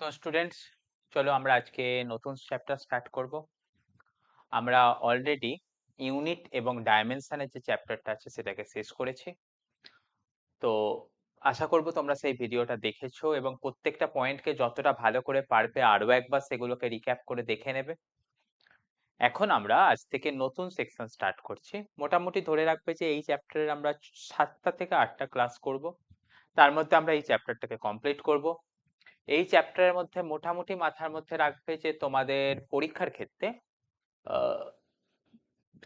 তো স্টুডেন্টস চলো আমরা আজকে নতুন চ্যাপ্টার স্টার্ট করব। আমরা অলরেডি ইউনিট এবং ডাইমেনশনের যে চ্যাপ্টারটা আছে সেটাকে শেষ করেছি। তো আশা করব তোমরা সেই ভিডিওটা দেখেছ এবং প্রত্যেকটা পয়েন্টকে যতটা ভালো করে পারবে আরও একবার সেগুলোকে রিক্যাপ করে দেখে নেবে। এখন আমরা আজ থেকে নতুন সেকশন স্টার্ট করছি। মোটামুটি ধরে রাখবে যে এই চ্যাপ্টারের আমরা সাতটা থেকে আটটা ক্লাস করব। তার মধ্যে আমরা এই চ্যাপ্টারটাকে কমপ্লিট করব। এই চ্যাপ্টারের মধ্যে মোটামুটি মাথার মধ্যে রাখবে যে তোমাদের পরীক্ষার ক্ষেত্রে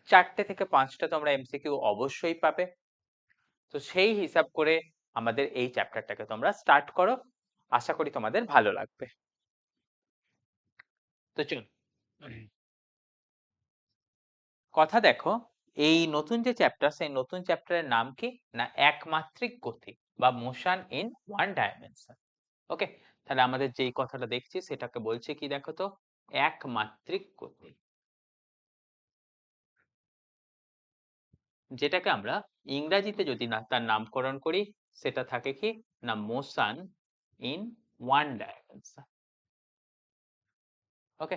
চারটে থেকে পাঁচটা তোমরা এমসিকিউ অবশ্যই পাবে। তো সেই হিসাব করে আমাদের এই চ্যাপ্টারটাকে তোমরা স্টার্ট করো। আশা করি তোমাদের ভালো লাগবে। তো চল কথা দেখো, এই নতুন যে চ্যাপ্টার সেই নতুন চ্যাপ্টারের নাম কি? না একমাত্রিক গতি বা motion in one dimension okay তাহলে আমাদের যেই কথাটা দেখছি সেটাকে বলছে কি দেখো তো? একমাত্রিক গতি। যেটাকে আমরা ইংরাজিতে যদি না, তার নামকরণ করি, সেটা থাকে কি? না motion in one dimension okay?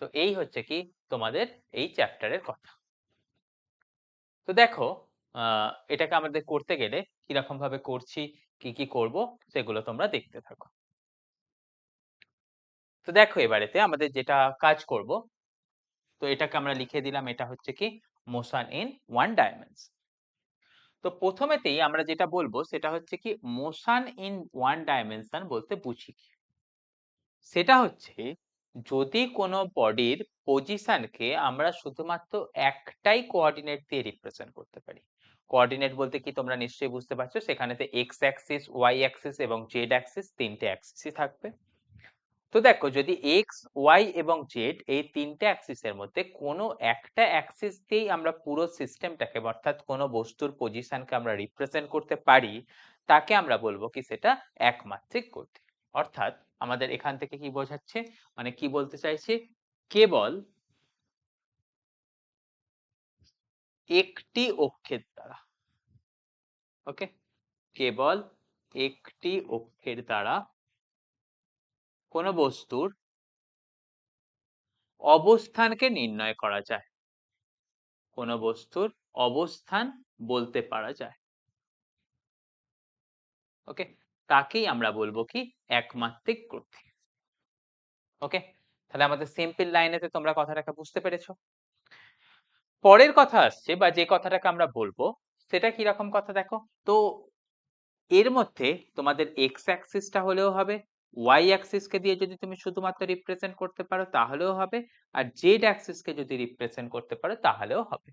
তো এই হচ্ছে কি তোমাদের এই চ্যাপ্টারের কথা। তো দেখো এটাকে আমাদের করতে গেলে কীরকম ভাবে করছি, কি কি করব, সেগুলো তোমরা দেখতে থাকো। তো দেখো এবারেতে আমাদের যেটা কাজ করব, তো এটাকে আমরা লিখে দিলাম, এটা হচ্ছে কি? মোশন ইন ওয়ান ডাইমেনশন তো প্রথমেতেই আমরা যেটা বলব, সেটা হচ্ছে কি, মোশন ইন ওয়ান ডাইমেনশন বলতে বুঝি কি? সেটা হচ্ছে যদি কোনো বডির পজিশনকে আমরা শুধুমাত্র একটাই কোঅর্ডিনেট দিয়ে রিপ্রেজেন্ট করতে পারি। কোঅর্ডিনেট বলতে কি তোমরা নিশ্চয়ই বুঝতে পারছ, সেখানেতে এক্স অ্যাক্সিস ওয়াই অ্যাক্সিস এবং জেড অ্যাক্সিস তিনটে অ্যাক্সিসই থাকবে। তো দেখো যদি এক্স ওয়াই এবং জেড এই তিনটে অ্যাক্সিসের মধ্যে কোনো একটা অ্যাক্সিস দিয়েই আমরা পুরো সিস্টেমটাকে অর্থাৎ কোনো বস্তুর পজিশনকে আমরা রিপ্রেজেন্ট করতে পারি, তাকে আমরা বলব কি সেটা একমাত্রিক গতি। অর্থাৎ আমাদের এখান থেকে কি বোঝাচ্ছে? মানে কি বলতে চাইছে? কেবল একটি অক্ষের দ্বারা। ওকে কেবল একটি অক্ষের দ্বারা কোনো বস্তুর অবস্থানকে নির্ণয় করা যায়। কোনো বস্তুর অবস্থান বলতে পারা যায়। ওকে? তাকেই আমরা বলব কি? একমাত্রিক গতি ওকে? তাহলে আমাদের সিম্পল লাইনেতে তোমরা কথাটাকে বুঝতে পেরেছ। পরের কথা আসছে বা যে কথাটাকে আমরা বলব, সেটা কি রকম কথা দেখো? তো এর মধ্যে তোমাদের এক্স অ্যাক্সিসটা হলেও হবে ওয়াই অ্যাক্সিসকে দিয়ে যদি তুমি শুধুমাত্র রিপ্রেজেন্ট করতে পারো, তাহলেও হবে। আর জেড অ্যাক্সিসকে যদি রিপ্রেজেন্ট করতে পারো, তাহলেও হবে।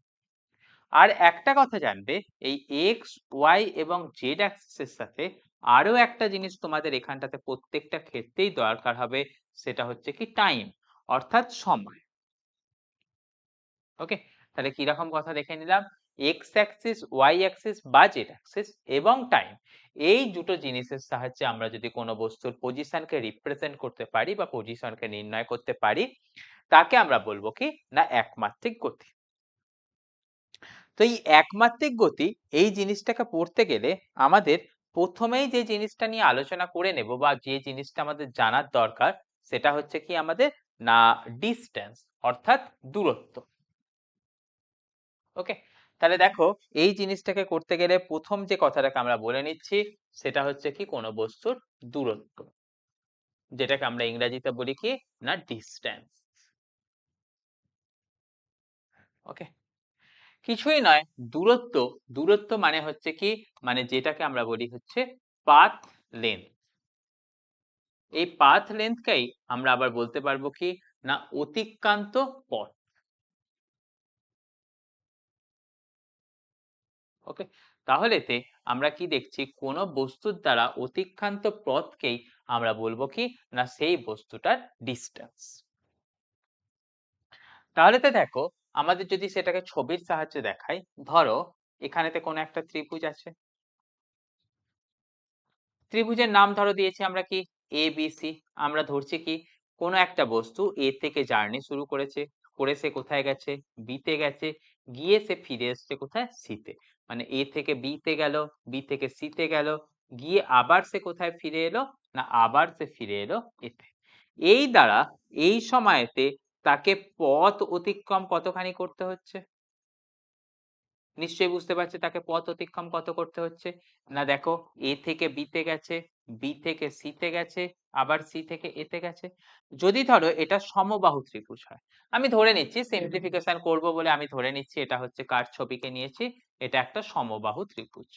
আর একটা কথা জানবে, এই এক্স ওয়াই এবং জেড অ্যাক্সিসের সাথে আরও একটা জিনিস তোমাদের এখানটাতে প্রত্যেকটা ক্ষেত্রেই দরকার হবে, সেটা হচ্ছে কি টাইম অর্থাৎ সময়। ওকে তাহলে কীরকম কথা দেখে নিলাম? এক্স অ্যাক্সিস ওয়াই অ্যাক্সিস বা জেড অ্যাক্সিস এবং টাইম এই দুটো জিনিসের সাহায্যে আমরা যদি কোনো বস্তুর পজিশনকে রিপ্রেজেন্ট করতে পারি বা পজিশনকে নির্ণয় করতে পারি, তাকে আমরা বলব কি না একমাত্রিক গতি। তো এই একমাত্রিক গতি এই জিনিসটাকে পড়তে গেলে আমাদের প্রথমেই যে জিনিসটা নিয়ে আলোচনা করে নেব বা যে জিনিসটা আমাদের জানার দরকার, সেটা হচ্ছে কি আমাদের না ডিস্টেন্স অর্থাৎ দূরত্ব। ওকে তাহলে দেখো, এই জিনিসটাকে করতে গেলে প্রথম যে কথাটাকে আমরা বলে নিচ্ছি, সেটা হচ্ছে কি কোনো বস্তুর দূরত্ব। যেটাকে আমরা ইংরেজিতে বলি কি? না ডিস্ট্যান্স ওকে কিছুই নয়, দূরত্ব। দূরত্ব মানে হচ্ছে কি? মানে যেটাকে আমরা বলি হচ্ছে পাথ লেন্থ এই পাথ লেন্থকেই আমরা আবার বলতে পারব কি? না অতিক্রান্ত পথ। ওকে তাহলেতে আমরা কি দেখছি? কোন বস্তুর দ্বারা অতিক্রান্ত পথকেই আমরা বলব কি? না, সেই বস্তুটার ডিস্টেন্স তাহলেতে দেখো, আমাদের যদি সেটাকে ছবির সাহায্যে দেখাই, ধরো এখানেতে কোনো একটা ত্রিভুজ আছে। ত্রিভুজের নাম ধরো দিয়েছি আমরা কি? এ বি সি আমরা ধরছি কি? কোনো একটা বস্তু এ থেকে জার্নি শুরু করেছে, করে সে কোথায় গেছে? বি তে গেছে, গিয়ে সে ফিরে এসছে কোথায়? সি তে। মানে এ থেকে বি তে গেল বি থেকে সি তে গেল, গিয়ে আবার সে কোথায় ফিরে এলো না আবার সে ফিরে এলো এতে? এই দ্বারা এই সময়তে তাকে পথ অতিক্রম কতখানি করতে হচ্ছে? নিশ্চয়ই বুঝতে পারছে তাকে পথ অতিক্রম কত করতে হচ্ছে। না দেখো এ থেকে বি তে গেছে বি থেকে সি তে গেছে আবার সি থেকে এ তে গেছে। যদি ধরো এটা সমবাহু ত্রিভুজ হয় আমি ধরে নিচ্ছি সিম্পলিফিকেশন করব বলে আমি ধরে নিচ্ছি এটা হচ্ছে কার ছবিকে নিয়েছি এটা একটা সমবাহু ত্রিভুজ।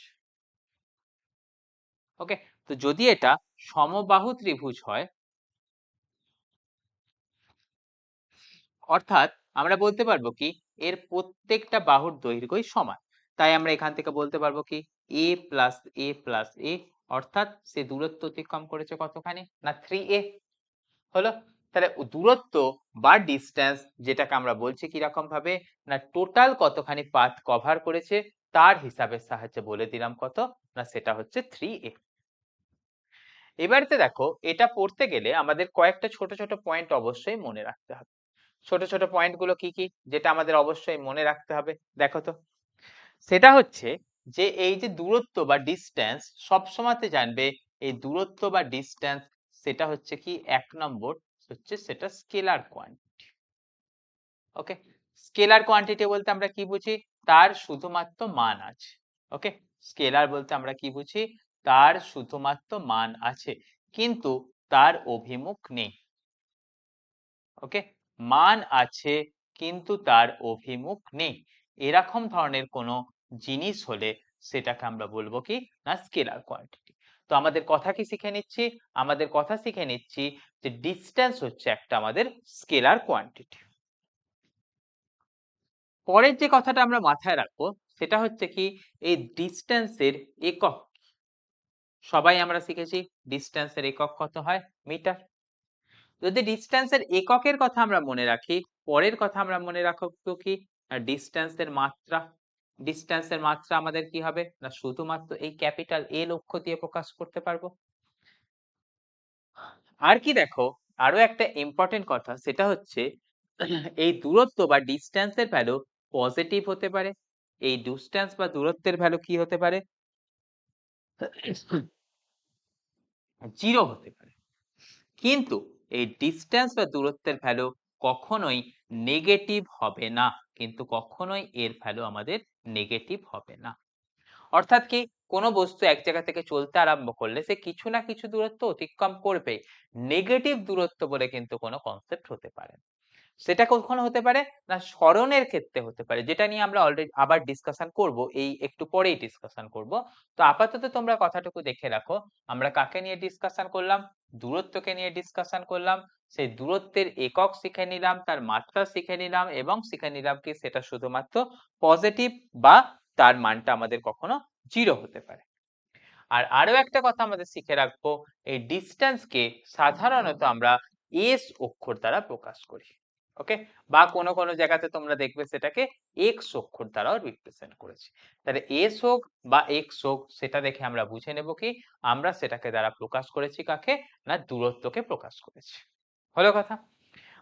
ওকে তো যদি এটা সমবাহু ত্রিভুজ হয় অর্থাৎ আমরা বলতে পারব কি এর প্রত্যেকটা বাহুর দৈর্ঘ্যই সমান। তাই আমরা এখান থেকে বলতে পারব কি? এ প্লাস এ প্লাস এ অর্থাৎ সে দূরত্ব অতিক্রম করেছে কতখানি? না থ্রি এ হলো? তাহলে দূরত্ব বা ডিস্টেন্স যেটাকে আমরা বলছি কীরকম ভাবে না টোটাল কতখানি পাথ কভার করেছে? তার হিসাবের সাহায্যে বলে দিলাম কত? না, সেটা হচ্ছে থ্রি এ এবারেতে দেখো, এটা পড়তে গেলে আমাদের কয়েকটা ছোট ছোট পয়েন্ট অবশ্যই মনে রাখতে হবে। ছোট ছোট পয়েন্টগুলো কি কি, যেটা আমাদের অবশ্যই মনে রাখতে হবে। দেখো তো, সেটা হচ্ছে যে এই যে দূরত্ব বা ডিস্টেন্স সবসময়তে জানবে এই দূরত্ব বা ডিস্টেন্স সেটা হচ্ছে কি এক নম্বর হচ্ছে সেটা scalar quantity okay scalar quantity বলতে আমরা কি বুঝি? তার শুধুমাত্র মান আছে। ওকে স্কেলার বলতে আমরা কি বুঝি? তার শুধুমাত্র মান আছে, কিন্তু তার অভিমুখ নেই। ওকে মান আছে, কিন্তু তার অভিমুখ নেই। এরকম ধরনের কোনো জিনিস হলে সেটাকে আমরা বলব কি না স্কেলার কোয়ান্টিটি। তো আমাদের কথা কি শিখে নিচ্ছি? আমাদের কথা শিখে নিচ্ছি যে ডিস্টেন্স হচ্ছে একটা আমাদের স্কেলার কোয়ান্টিটি। পরের যে কথাটা আমরা মাথায় রাখব, সেটা হচ্ছে কি এই ডিস্টেন্সের একক। সবাই আমরা শিখেছি ডিস্টেন্সের একক কত হয়? মিটার। যদি ডিস্টেন্সের এককের কথা আমরা মনে রাখি, পরের কথা আমরা মনে রাখব কি? ডিস্টেন্সের মাত্রা ডিস্টেন্সের মাত্রা আমাদের কি হবে? না শুধুমাত্র এই ক্যাপিটাল এ লক্ষ্য দিয়ে প্রকাশ করতে পারব? আর কি দেখো, আরও একটা ইম্পর্টেন্ট কথা, সেটা হচ্ছে এই দূরত্ব বা ডিস্টেন্সের ভ্যালু পজিটিভ হতে পারে। এই ডিস্টেন্স বা দূরত্বের ভ্যালু কি হতে পারে? জিরো হতে পারে। কিন্তু এই ডিস্টেন্স বা দূরত্বের ভ্যালু কখনোই নেগেটিভ হবে না। কিন্তু কখনোই এর ভ্যালু আমাদের নেগেটিভ হবে না। অর্থাৎ কি, কোনো বস্তু এক জায়গা থেকে চলতে আরম্ভ করলে সে কিছু না কিছু দূরত্ব অতিক্রম করবে। নেগেটিভ দূরত্ব বলে কিন্তু কোনো কনসেপ্ট হতে পারে না। সেটা কখন হতে পারে? না, স্মরণের ক্ষেত্রে হতে পারে। যেটা নিয়ে আমরা অলরেডি আবার ডিসকাশন করব, এই একটু পরেই ডিসকাশন করব। তো আপাতত তোমরা কথাটুকু দেখে রাখো। আমরা কাকে নিয়ে ডিসকাশন করলাম? দূরত্বকে নিয়ে ডিসকাশন করলাম। সেই দূরত্বের একক শিখে নিলাম, তার মাত্রা শিখে নিলাম এবং শিখে নিলাম কি সেটা শুধুমাত্র পজিটিভ বা তার মানটা আমাদের কখনো জিরো হতে পারে। আর আরও একটা কথা আমাদের শিখে রাখব, এই ডিস্টেন্সকে সাধারণত আমরা এস অক্ষর দ্বারা প্রকাশ করি। ওকে? বা কোনো কোনো জায়গাতে তোমরা দেখবে সেটাকে এক্স অক্ষর দ্বারাও রিপ্রেজেন্ট করেছি। তাহলে এস হোক বা এক্স হোক, সেটা দেখে আমরা বুঝে নেব কি আমরা সেটাকে দ্বারা প্রকাশ করেছি কাকে? না দূরত্বকে প্রকাশ করেছি। হলো কথা?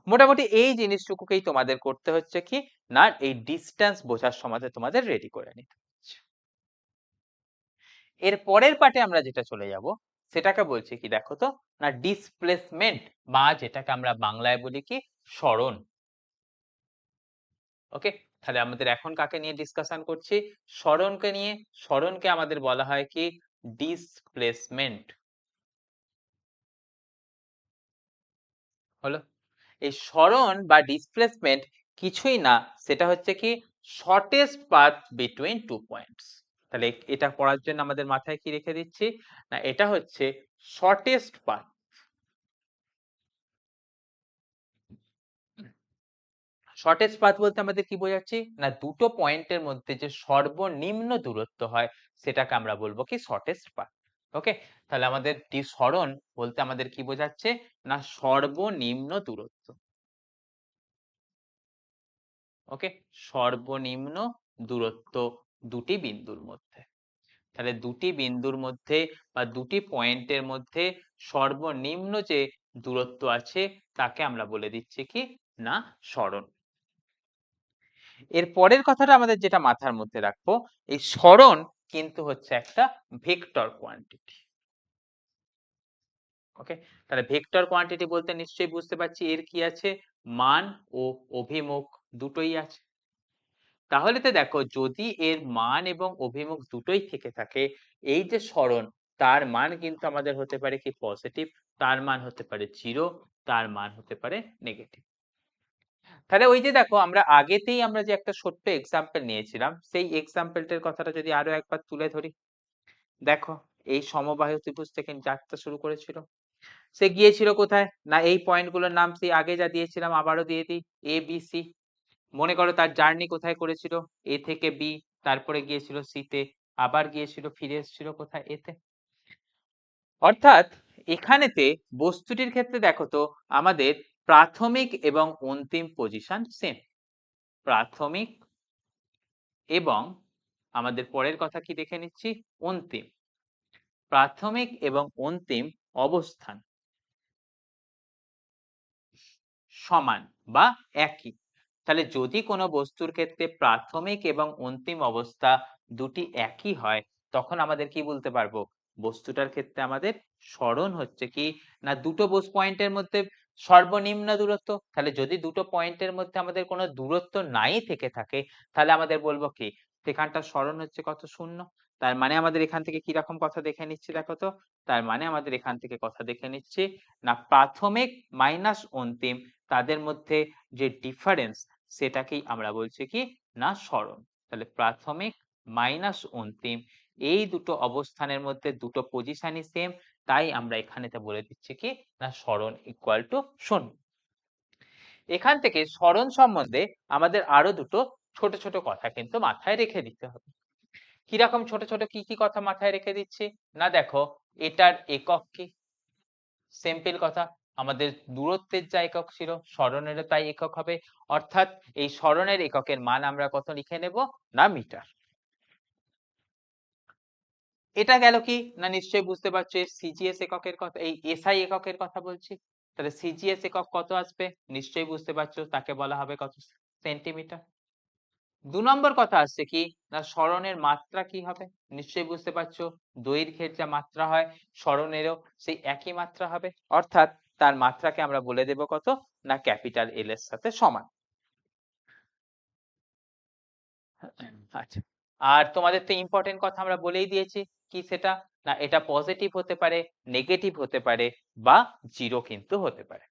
মোটামুটি এই জিনিসটুকুকেই তোমাদের করতে হচ্ছে কি? না, এই ডিস্টেন্স বোঝার সময় তোমাদের রেডি করে নিতে হচ্ছে। এর পরের পার্টে আমরা যেটা চলে যাব সেটাকে বলছি কি দেখো তো? না ডিসপ্লেসমেন্ট বা যেটাকে আমরা বাংলায় বলি কি সরণ ওকে তাহলে আমাদের এখন কাকে নিয়ে ডিসকাশন করছি? সরণকে নিয়ে। সরণকে আমাদের বলা হয় কি? ডিসপ্লেসমেন্ট হলো? এই সরণ বা ডিসপ্লেসমেন্ট কিছুই না, সেটা হচ্ছে কি shortest path between two points তাহলে এটা পড়ার জন্য আমাদের মাথায় কি রেখে দিচ্ছি? না, এটা হচ্ছে শর্টেস্ট পাথ শর্টেস্ট পাথ বলতে আমাদের কি বোঝাচ্ছি? না, দুটো পয়েন্টের মধ্যে যে সর্বনিম্ন দূরত্ব হয়, সেটাকে আমরা বলব কি শর্টেস্ট পাথ ওকে তাহলে আমাদের সরণ বলতে আমাদের কি বোঝাচ্ছে? না, সর্বনিম্ন দূরত্ব। ওকে সর্বনিম্ন দূরত্ব। দুটি বিন্দুর মধ্যে। তাহলে দুটি বিন্দুর মধ্যে বা দুটি পয়েন্টের মধ্যে সর্বনিম্ন যে দূরত্ব আছে, তাকে আমরা বলে দিচ্ছি কি? না, সরণ। এর পরের কথাটা আমাদের যেটা মাথার মধ্যে রাখব, এই সরণ কিন্তু হচ্ছে একটা ভেক্টর কোয়ান্টিটি। ওকে? তাহলে ভেক্টর কোয়ান্টিটি বলতে নিশ্চয়ই বুঝতে পারছি, এর কি আছে? মান ও অভিমুখ দুটোই আছে। তাহলে তো দেখো যদি এর মান এবং অভিমুখ দুটোই থেকে থাকে, এই যে সরণ তার মান কিন্তু আমাদের হতে পারে কি পজিটিভ তার মান হতে পারে জিরো তার মান হতে পারে নেগেটিভ তাহলে ওই যে দেখো আমরা আগেতেই আমরা যে একটা ছোট্ট এক্সাম্পল নিয়েছিলাম, সেই এক্সাম্পলটার কথাটা যদি আরও একবার তুলে ধরি। দেখো, এই সমবাহু ত্রিভুজ থেকে যাত্রা শুরু করেছিল। সে গিয়েছিল কোথায়? না, এই পয়েন্টগুলোর নাম সেই আগে যা দিয়েছিলাম, আবারও দিয়ে দিই এ বি সি মনে করো তার জার্নি কোথায় করেছিল? এ থেকে বি, তারপরে গিয়েছিল সি তে, আবার গিয়েছিল, ফিরে এসেছিল কোথায়? এতে অর্থাৎ এখানেতে বস্তুটির ক্ষেত্রে দেখো তো, আমাদের প্রাথমিক এবং অন্তিম পজিশন সেম প্রাথমিক এবং আমাদের পরের কথা কি দেখে নিচ্ছি? অন্তিম। প্রাথমিক এবং অন্তিম অবস্থান। সমান বা একই। তাহলে যদি কোনো বস্তুর ক্ষেত্রে প্রাথমিক এবং অন্তিম অবস্থা দুটি একই হয়, তখন আমাদের কি বলতে পারব? বস্তুটার ক্ষেত্রে আমাদের স্মরণ হচ্ছে কি? না দুটো বোস, পয়েন্টের মধ্যে সর্বনিম্ন দূরত্ব? তাহলে যদি দুটো পয়েন্টের মধ্যে আমাদের কোনো দূরত্ব নাই থেকে থাকে, তাহলে আমাদের বলব কি? সেখানটা স্মরণ হচ্ছে কত শূন্য? তার মানে আমাদের এখান থেকে কি রকম কথা দেখে নিচ্ছি দেখো তো? তার মানে আমাদের এখান থেকে কথা দেখে নিচ্ছি, না প্রাথমিক মাইনাস অন্তিম তাদের মধ্যে যে ডিফারেন্স সেটাকেই আমরা বলছি কি? না স্মরণ। তাহলে প্রাথমিক মাইনাস অন্তিম, এই দুটো অবস্থানের মধ্যে দুটো পজিশনই সেম তাই আমরা এখানেতে বলে দিচ্ছি কি? না স্মরণ ইকুয়াল টু শূন্য। এখান থেকে স্মরণ সম্বন্ধে আমাদের আরও দুটো ছোট ছোট কথা কিন্তু মাথায় রেখে দিতে হবে। কীরকম ছোট ছোট কি কি কথা মাথায় রেখে দিচ্ছি? না দেখো, এটার একক কি? সিম্পল কথা। আমাদের দূরত্বের যা একক ছিল, স্মরণেরও তাই একক হবে। অর্থাৎ এই স্মরণের এককের মান আমরা কত লিখে নেব? না, মিটার। এটা গেল কি? না, নিশ্চয়ই বুঝতে পারছ সিজিএস এককের কথা, এই এসআই এককের কথা বলছি। তাহলে সিজিএস একক কত আসবে? নিশ্চয়ই বুঝতে পারছ, তাকে বলা হবে কত সেন্টিমিটার। দু নম্বর কথা আসছে কি? না, স্মরণের মাত্রা কি হবে? নিশ্চয়ই বুঝতে পারছ, দৈর্ঘ্যের যা মাত্রা হয়, স্মরণেরও সেই একই মাত্রা হবে। অর্থাৎ তার মাত্রাকে আমরা বলে দেব কত? না ক্যাপিটাল এল এর সাথে সমান। আচ্ছা। আর তোমাদের তো ইম্পর্টেন্ট কথা আমরা বলেই দিয়েছি। কি সেটা? না, এটা পজিটিভ হতে পারে নেগেটিভ হতে পারে, বা জিরো কিন্তু হতে পারে।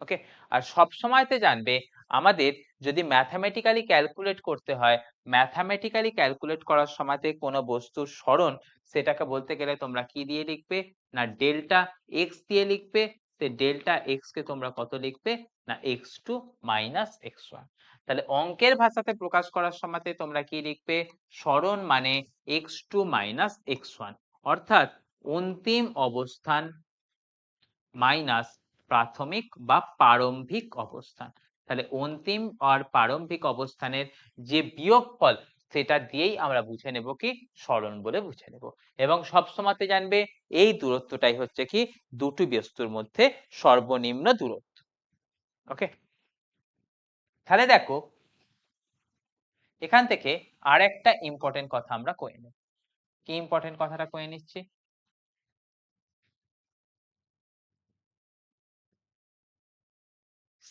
ওকে আর সব সময়তে জানবে, আমাদের যদি ম্যাথামেটিক্যালি ক্যালকুলেট করতে হয় ম্যাথামেটিক্যালি ক্যালকুলেট করার সময়তে কোনো বস্তুর স্মরণ সেটাকে বলতে গেলে তোমরা কি দিয়ে লিখবে? না ডেল্টা এক্স দিয়ে লিখবে সে ডেল্টা এক্স কে তোমরা কত লিখবে? না x two minus x one তাহলে অঙ্কের ভাষাতে প্রকাশ করার সময়তে তোমরা কি লিখবে? স্মরণ মানে x two minus x one অর্থাৎ অন্তিম অবস্থান মাইনাস প্রাথমিক বা প্রারম্ভিক অবস্থান। তাহলে অন্তিম আর প্রারম্ভিক অবস্থানের যে বিয়োগফল সেটা দিয়েই আমরা বুঝে নেব কি সরণ বলে বুঝে নেব। এবং সব সবসময়তে জানবে এই দূরত্বটাই হচ্ছে কি দুটি বস্তুর মধ্যে সর্বনিম্ন দূরত্ব। ওকে? তাহলে দেখো, এখান থেকে আর একটা ইম্পর্টেন্ট কথা আমরা কয়ে নেব। কি ইম্পর্টেন্ট কথাটা কয়ে নিচ্ছি?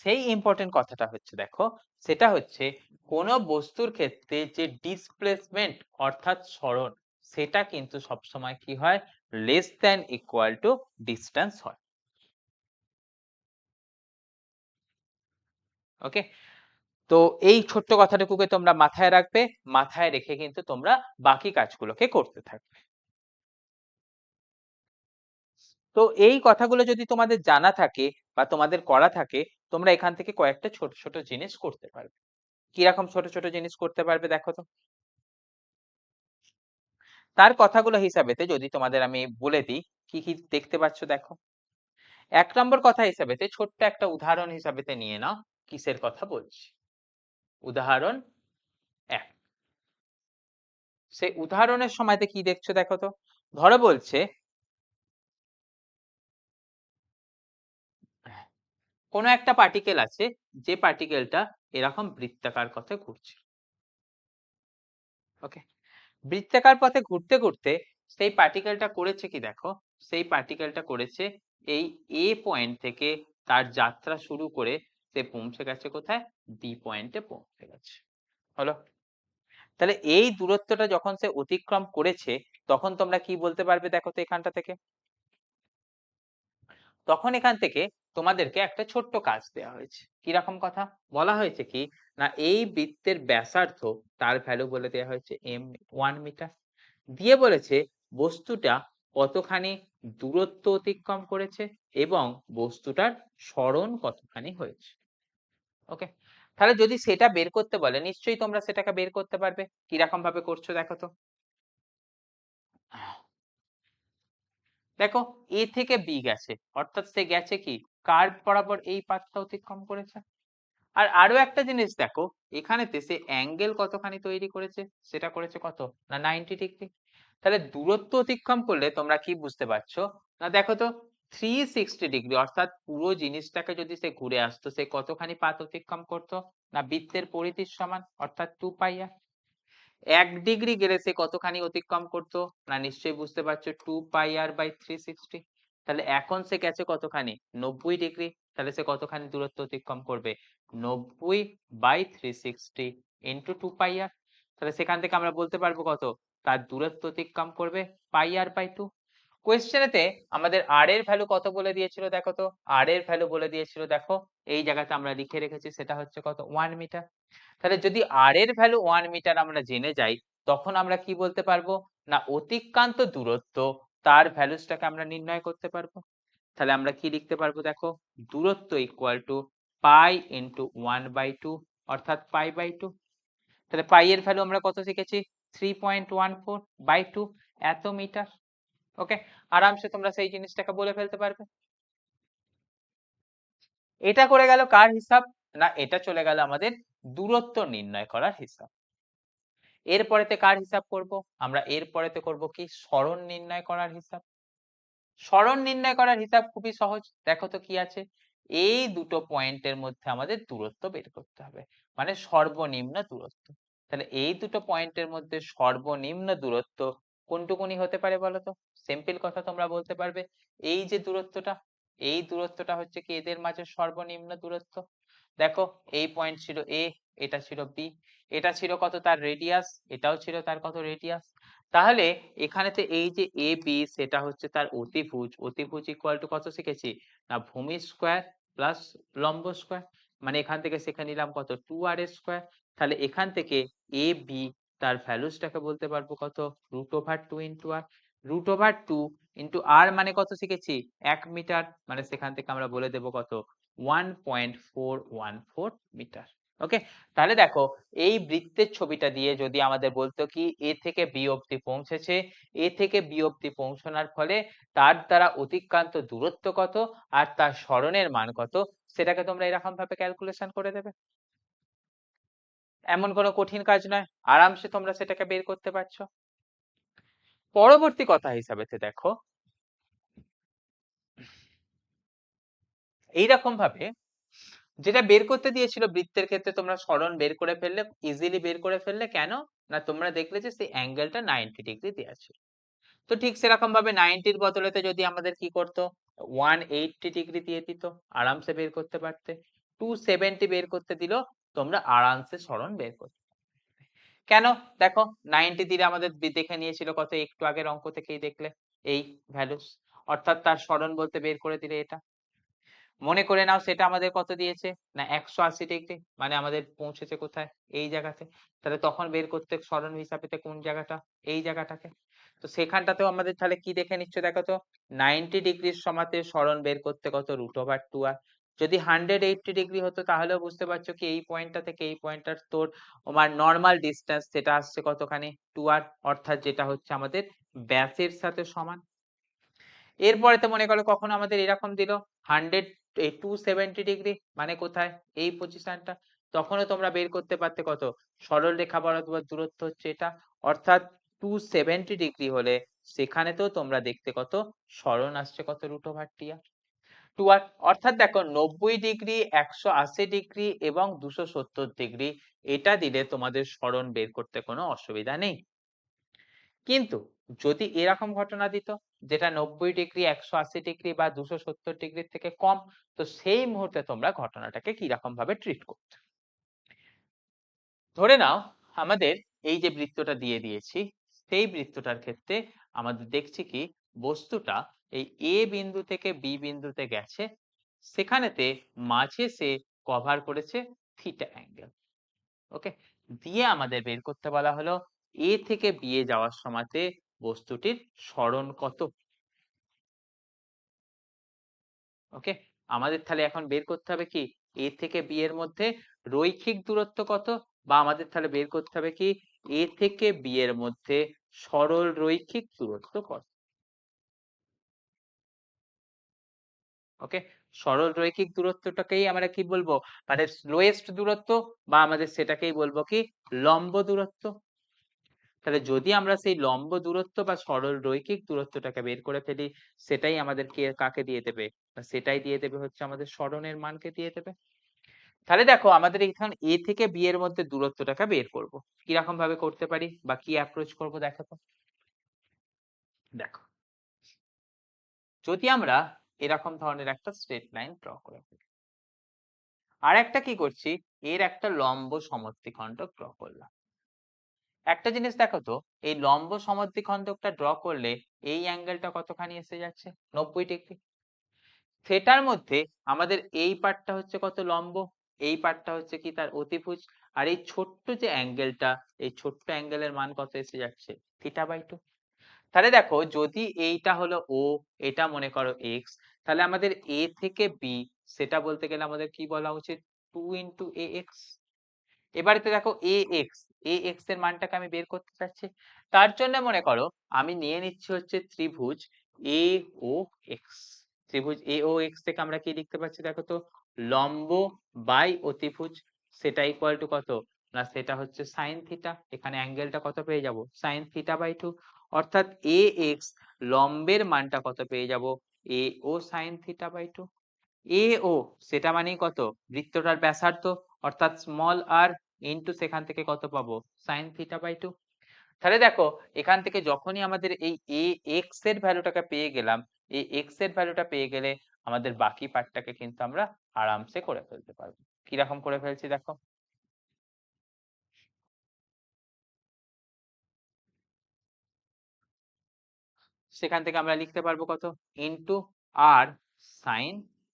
সেই ইম্পর্টেন্ট কথাটা হচ্ছে, দেখো, সেটা হচ্ছে কোন বস্তুর ক্ষেত্রে যে ডিসপ্লেসমেন্ট অর্থাৎ সরণ, সেটা কিন্তু সবসময় কি হয়? Less than equal to distance হয়। ওকে তো এই ছোট্ট কথাটুকুকে তোমরা মাথায় রাখবে, মাথায় রেখে কিন্তু তোমরা বাকি কাজগুলোকে করতে থাকবে। তো এই কথাগুলো যদি তোমাদের জানা থাকে বা তোমাদের করা থাকে, তোমরা এখান থেকে কয়েকটা ছোট ছোট জিনিস করতে পারবে। কীরকম ছোট ছোট জিনিস করতে পারবে দেখো তো? তার কথাগুলো হিসাবেতে যদি তোমাদের আমি বলে দিই, কি কি দেখতে পাচ্ছ দেখো? এক নম্বর কথা হিসাবেতে ছোট্ট একটা উদাহরণ হিসাবেতে নিয়ে নাও, কিসের কথা বলছি? উদাহরণ এক। সেই উদাহরণের সময়তে কি দেখছ দেখো তো? ধরো বলছে কোনো একটা পার্টিকেল আছে, যে পার্টিকেলটা এরকম বৃত্তাকার পথে ঘুরছে। ওকে বৃত্তাকার পথে ঘুরতে ঘুরতে সেই পার্টিকেলটা করেছে কি দেখো? সেই পার্টিকেলটা করেছে এই এ পয়েন্ট থেকে তার যাত্রা শুরু করে সে পৌঁছে গেছে কোথায়? বি পয়েন্টে পৌঁছে গেছে। হলো? তাহলে এই দূরত্বটা যখন সে অতিক্রম করেছে, তখন তোমরা কি বলতে পারবে দেখো তো এখানটা থেকে? তখন এখান থেকে তোমাদেরকে একটা ছোট্ট কাজ দেওয়া হয়েছে। কীরকম কথা? বলা হয়েছে কি, না, এই বৃত্তের ব্যাসার্ধ তার ভ্যালু বলে দেওয়া হয়েছে এম ওয়ান মিটার দিয়ে বলেছে বস্তুটা কতখানি দূরত্ব অতিক্রম করেছে এবং বস্তুটার সরণ কতখানি হয়েছে। ওকে? তাহলে যদি সেটা বের করতে বলে, নিশ্চয়ই তোমরা সেটাকে বের করতে পারবে। কীরকম ভাবে করছ দেখো তো। দেখো এ থেকে বি গেছে। অর্থাৎ সে গেছে কি? কার্ভ বরাবর এই পাথটা অতিক্রম করেছে। আর আরও একটা জিনিস দেখো, এখানেতে সে অ্যাঙ্গেল কতখানি তৈরি করেছে? সেটা করেছে কত? না নাইনটি ডিগ্রি তাহলে দূরত্ব অতিক্রম করলে তোমরা কি বুঝতে পারছ? না দেখো তো থ্রি সিক্সটি ডিগ্রি অর্থাৎ পুরো জিনিসটাকে যদি সে ঘুরে আসতো, সে কতখানি পাত অতিক্রম করতো? না বৃত্তের পরিধির সমান, অর্থাৎ টু পাই আর এক ডিগ্রি গেলে সে কতখানি অতিক্রম করতো? না, নিশ্চয়ই বুঝতে পারছ, two pi r by three sixty. তাহলে এখন সে গেছে কতখানি? নব্বই ডিগ্রি। তাহলে সে কতখানি দূরত্ব অতিক্রম করবে? নব্বই by three sixty into two pi r. তাহলে সেখান থেকে আমরা বলতে পারব কত? তার দূরত্ব অতিক্রম করবে পাই আর বাই টু। কোয়েশ্চেনেতে আমাদের আর এর ভ্যালু কত বলে দিয়েছিল দেখো তো? আর এর ভ্যালু বলে দিয়েছিল দেখো এই জায়গাতে আমরা লিখে রেখেছি, সেটা হচ্ছে কত? ওয়ান মিটার তাহলে যদি আর এর ভ্যালু ওয়ান মিটার আমরা জেনে যাই, তখন আমরা কি বলতে পারব? না, অতিক্রান্ত দূরত্ব, তার ভ্যালুসটাকে আমরা নির্ণয় করতে পারব। তাহলে আমরা কি লিখতে পারব দেখো? দূরত্ব equal to pi into one by two অর্থাৎ পাই বাই টু তাহলে পাই এর ভ্যালু আমরা কত শিখেছি? Three point one four by two এত মিটার ওকে আরামসে তোমরা সেই জিনিসটাকে বলে ফেলতে পারবে। এটা করে গেল কার হিসাব? না, এটা চলে গেল আমাদের দূরত্ব নির্ণয় করার হিসাব। এরপরেতে কার হিসাব করব? আমরা এরপরেতে করব কি? সরণ নির্ণয় করার হিসাব। সরণ নির্ণয় করার হিসাব খুবই সহজ। দেখো তো কি আছে? এই দুটো পয়েন্টের মধ্যে আমাদের দূরত্ব বের করতে হবে। মানে সর্বনিম্ন দূরত্ব। তাহলে এই দুটো পয়েন্টের মধ্যে সর্বনিম্ন দূরত্ব কোনটুকুনি হতে পারে বলো তো? সিম্পল কথা তোমরা বলতে পারবে। এই যে দূরত্বটা এই দূরত্বটা হচ্ছে কি এদের মাঝে সর্বনিম্ন দূরত্ব। দেখো এই পয়েন্ট ছিল এ এটা ছিল বি এটা ছিল কত তার রেডিয়াস এটাও ছিল তার কত রেডিয়াস তাহলে এখানেতে এই যে এ বি সেটা হচ্ছে তার অতিভুজ। অতিভুজ ইকুয়াল টু কত শিখেছি? না, ভূমি স্কোয়ার প্লাস লম্ব স্কোয়ার মানে এখান থেকে শিখে নিলাম কত? টু আর স্কোয়ার তাহলে এখান থেকে এ বি তার ভ্যালুসটাকে বলতে পারব কত? Root over two into r root over two into r মানে কত শিখেছি? এক মিটার মানে সেখান থেকে আমরা বলে দেব কত? One metre. ওকে তাহলে দেখো, এই বৃত্তের ছবিটা দিয়ে যদি আমাদের বলতো কি, এ থেকে বি অব্দি পৌঁছেছে, এ থেকে বি অব্দি পৌঁছানোর ফলে তার দ্বারা অতিক্রান্ত দূরত্ব কত? আর তার সরণের মান কত? সেটাকে তোমরা এরকম ভাবে ক্যালকুলেশন করে দেবে। এমন কোনো কঠিন কাজ নয়। আরামসে তোমরা সেটাকে বের করতে পারছ। পরবর্তী কথা হিসাবেতে দেখো। এইরকম ভাবে যেটা বের করতে দিয়েছিল বৃত্তের ক্ষেত্রে তোমরা সরণ বের করে ফেললে ইজিলি বের করে ফেললে কেন? না, তোমরা দেখলে যে সেই অ্যাঙ্গেলটা নাইনটি ডিগ্রি দেওয়া ছিল। তো ঠিক সেরকম ভাবে নাইনটির বদলেতে যদি আমাদের কি করতো? ওয়ান এইটটি ডিগ্রি দিয়ে দিত আরামসে বের করতে পারতে। টু সেভেন্টি বের করতে দিল, তোমরা আরামসে সরণ বের করতে কেন? দেখো নাইনটি দিলে আমাদের দেখে নিয়েছিল কত, একটু আগের অঙ্ক থেকেই দেখলে, এই ভ্যালুস অর্থাৎ তার স্মরণ বলতে বের করে দিলে এটা। মনে করে নাও, সেটা আমাদের কত দিয়েছে? না, একশো আশি ডিগ্রি মানে আমাদের পৌঁছেছে কোথায়? এই জায়গাতে। তাহলে তখন বের করতে সরণ হিসাবে কোন জায়গাটা? এই জায়গাটাকে। তো সেখানটাতেও আমাদের তাহলে কি দেখে নিচ্ছ দেখো তো? নাইনটি ডিগ্রির সমাতে স্মরণ বের করতে কত? রুট ওভার টু আর যদি হান্ড্রেড এইটটি ডিগ্রি হতো, তাহলেও বুঝতে পারছ কি এই পয়েন্টটা থেকে এই পয়েন্টটা তোর আমার নর্মাল ডিস্টেন্স সেটা আসছে কতখানি? টু আর অর্থাৎ যেটা হচ্ছে আমাদের ব্যাসের সাথে সমান। এরপরে তো মনে করো কখনো আমাদের এরকম দিল হান্ড্রেড টু সেভেন্টি ডিগ্রি মানে কোথায়? এই পজিশনটা তখনও তোমরা বের করতে পারতে কত? সরল রেখা বরাবর দূরত্ব হচ্ছে এটা। অর্থাৎ টু সেভেন্টি ডিগ্রি হলে সেখানে তো তোমরা দেখতে কত? সরণ আসছে কত রুট ওভার টিয়া টু আর, অর্থাৎ দেখো নব্বই ডিগ্রি, একশো আশি ডিগ্রি এবং দুশো সত্তর ডিগ্রি, এটা দিলে তোমাদের সরণ বের করতে কোনো অসুবিধা নেই। কিন্তু যদি এরকম ঘটনা দিত, যেটা নব্বই ডিগ্রি, একশো আশি ডিগ্রি বা দুশো সত্তর ডিগ্রির থেকে কম, তো সেই মুহূর্তে তোমরা ঘটনাটাকে কীরকম ভাবে ট্রিট করতে। ধরে নাও, আমাদের এই যে বৃত্তটা দিয়ে দিয়েছি, সেই বৃত্তটার ক্ষেত্রে আমাদের দেখছি কি, বস্তুটা এই এ বিন্দু থেকে বি বিন্দুতে গেছে, সেখানেতে মাঝে সে কভার করেছে থিটা অ্যাঙ্গেল ওকে দিয়ে আমাদের বের করতে বলা হলো এ থেকে বি এ যাওয়ার সময়তে বস্তুটির স্মরণ কত? ওকে আমাদের তাহলে এখন বের করতে হবে কি? এ থেকে বি এর মধ্যে রৈখিক দূরত্ব কত? বা আমাদের তাহলে বের করতে হবে কি? এ থেকে বি এর মধ্যে সরল রৈখিক দূরত্ব কত? ওকে? সরল রৈখিক দূরত্বটাকেই আমরা কি বলব? মানে লোয়েস্ট দূরত্ব বা আমাদের সেটাকেই বলব কি? লম্ব দূরত্ব। তাহলে যদি আমরা সেই লম্ব দূরত্ব বা সরল রৈখিক দূরত্বটাকে বের করে ফেলি, সেটাই আমাদের কাকে দিয়ে দেবে? সেটাই দিয়ে দেবে হচ্ছে আমাদের সরণের মানকে দিয়ে দেবে। তাহলে দেখো, আমাদের এখানে এ থেকে বি এর মধ্যে দূরত্বটাকে বের করব। কীরকম ভাবে করতে পারি বা কি অ্যাপ্রোচ করব দেখো। দেখো। যদি আমরা এরকম ধরনের একটা স্ট্রেট লাইন ড্র করে ফেলি। আর একটা কি করছি? এর একটা লম্ব সমদ্বিখণ্ডক ড্র করলাম। একটা জিনিস দেখো তো, এই লম্ব সমদ্বিখণ্ডকটা ড্র করলে এই অ্যাঙ্গেলটা কতখানি এসে যাচ্ছে? নব্বই ডিগ্রি। সেটার মধ্যে আমাদের এই পার্টটা হচ্ছে কত লম্ব? এই পার্টটা হচ্ছে কি তার অতিভুজ? আর এই ছোট্ট যে অ্যাঙ্গেলটা এই ছোট্ট অ্যাঙ্গেলের মান কত এসে যাচ্ছে? থিটা বাই টু তাহলে দেখো যদি এইটা হলো ও এটা মনে করো এক্স তাহলে আমাদের এ থেকে বি সেটা বলতে গেলে আমাদের কি বলা উচিত? টু ইন্টু এ এক্স এবারেতে দেখো এ এক্স এ এক্সের মানটাকে আমি বের করতে চাচ্ছি। তার জন্য মনে করো আমি নিয়ে নিচ্ছি হচ্ছে ত্রিভুজ এ ও এক্স ত্রিভুজ এ ও এক্স থেকে আমরা কি লিখতে পারছি দেখো তো? লম্ব বাই অতিভুজ, সেটা ইকুয়াল টু কত? না, সেটা হচ্ছে সাইন থিটা এখানে অ্যাঙ্গেলটা কত পেয়ে যাব? সাইন থিটা বাই টু অর্থাৎ এ এক্স লম্বের মানটা কত পেয়ে যাব? A O sine theta by two A O সেটা মানেই কত? বৃত্তটার ব্যাসার্ধ, অর্থাৎ স্মল আর ইন্টু সেখান থেকে কত পাবো? সাইন থিটা বাই টু তাহলে দেখো, এখান থেকে যখনই আমাদের এই এ এক্সের ভ্যালুটাকে পেয়ে গেলাম, এই এক্সের ভ্যালুটা পেয়ে গেলে আমাদের বাকি পার্টটাকে কিন্তু আমরা আরামসে করে ফেলতে পারব। কীরকম করে ফেলছি দেখো? সেখান থেকে আমরা লিখতে পারব কত? Into r sine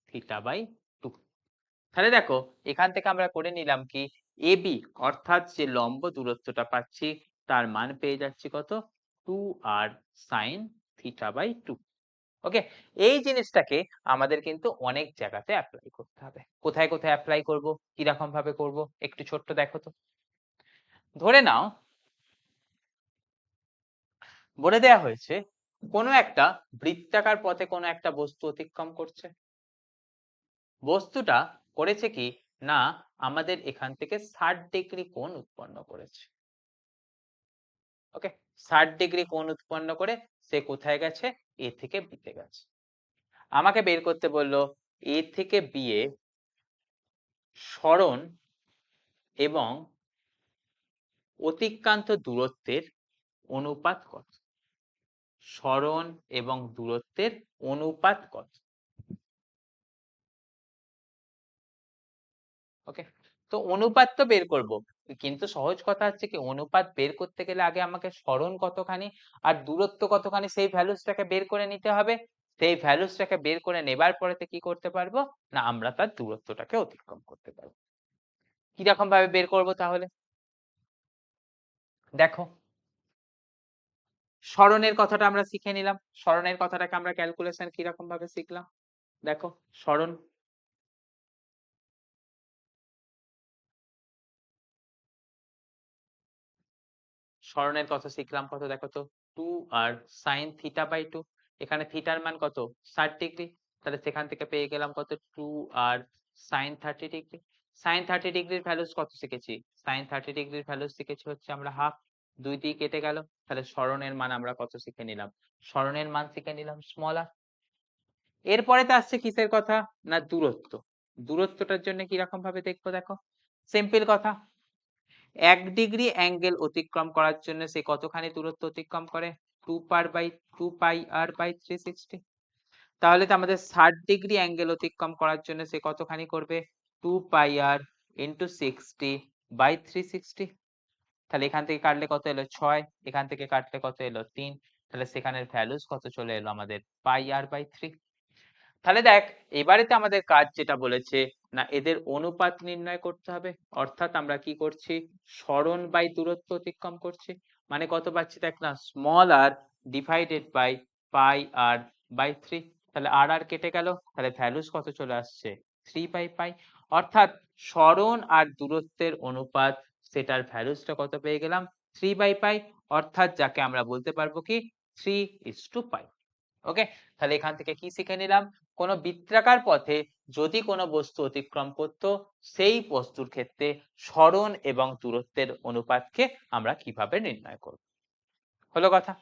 theta by two তাহলে দেখো, এখান থেকে আমরা করে নিলাম কি? এবি অর্থাৎ যে লম্ব দূরত্বটা পাচ্ছি, তার মান পেয়ে যাচ্ছি কত? Two r sine theta by two okay এই জিনিসটাকে আমাদের কিন্তু অনেক জায়গাতে অ্যাপ্লাই করতে হবে। কোথায় কোথায় অ্যাপ্লাই করব? কীরকম ভাবে করব? একটু ছোট্ট দেখো তো। ধরে নাও, বলে দেয়া হয়েছে কোনো একটা বৃত্তাকার পথে কোনো একটা বস্তু অতিক্রম করছে। বস্তুটা করেছে কি? না, আমাদের এখান থেকে ষাট ডিগ্রি কোণ উৎপন্ন করেছে। ওকে? ষাট ডিগ্রি কোণ উৎপন্ন করে সে কোথায় গেছে? এ থেকে বিতে গেছে। আমাকে বের করতে বলল, এ থেকে বি এ সরণ এবং অতিক্রান্ত দূরত্বের অনুপাত কত? সরণ এবং দূরত্বের অনুপাত কত? ওকে তো অনুপাত তো বের করব। কিন্তু সহজ কথা হচ্ছে কি, অনুপাত বের করতে গেলে আগে আমাকে সরণ কতখানি আর দূরত্ব কতখানি, সেই ভ্যালুসটাকে বের করে নিতে হবে। সেই ভ্যালুসটাকে বের করে নেবার পরেতে কি করতে পারব? না, আমরা তার দূরত্বটাকে অতিক্রম করতে পারব। কীরকম ভাবে বের করব তাহলে? দেখো সরণের কথাটা আমরা শিখে নিলাম। স্মরণের কথাটাকে আমরা ক্যালকুলেশন কীরকম ভাবে শিখলাম? দেখো, স্মরণ স্মরণের কথা শিখলাম কত? দেখো তো two r sine theta by two এখানে থিটার মান কত? ষাট ডিগ্রি তাহলে সেখান থেকে পেয়ে গেলাম কত? Two r sine thirty degree sine thirty ডিগ্রির ভ্যালুস কত শিখেছি? সাইন থার্টি ডিগ্রির ভ্যালুস শিখেছি হচ্ছে আমরা হাফ দুই দিয়ে কেটে গেল। তাহলে স্মরণের মান আমরা কত শিখে নিলাম? স্মরণের মান শিখে নিলাম স্মল আর এরপরে তো আসছে কিসের কথা? না, দূরত্ব। দূরত্বটার জন্য কীরকম ভাবে দেখব দেখো? সিম্পল কথা। এক ডিগ্রি অ্যাঙ্গেল অতিক্রম করার জন্য সে কতখানি দূরত্ব অতিক্রম করে? Two per by two pi r by three sixty তাহলে তো আমাদের ষাট ডিগ্রি অ্যাঙ্গেল অতিক্রম করার জন্য সে কতখানি করবে? Two pi r into sixty by three sixty তাহলে এখান থেকে কাটলে কত এলো? ছয়। এখান থেকে কাটলে কত এলো? তিন। তাহলে সেখানের ভ্যালুস কত চলে এলো? আমাদের পাই আর বাই থ্রি তাহলে দেখ এবারেতে আমাদের কাজ যেটা বলেছে, না, এদের অনুপাত নির্ণয় করতে হবে। অর্থাৎ আমরা কি করছি? সরণ বাই দূরত্ব অতিক্রম করছি। মানে কত পাচ্ছি? দেখ না small r divided by pi r by three তাহলে আর আর কেটে গেল। তাহলে ভ্যালুস কত চলে আসছে? থ্রি বাই পাই অর্থাৎ সরণ আর দূরত্বের অনুপাত সেটার ভ্যালুসটা কত পেয়ে গেলাম? থ্রি বাই পাই অর্থাৎ যাকে আমরা বলতে পারব কি? থ্রি ইস টু পাই ওকে তাহলে এখান থেকে কি শিখে নিলাম? কোনো বৃত্তাকার পথে যদি কোনো বস্তু অতিক্রম করত, সেই বস্তুর ক্ষেত্রে সরণ এবং দূরত্বের অনুপাতকে আমরা কীভাবে নির্ণয় করব? হলো কথা।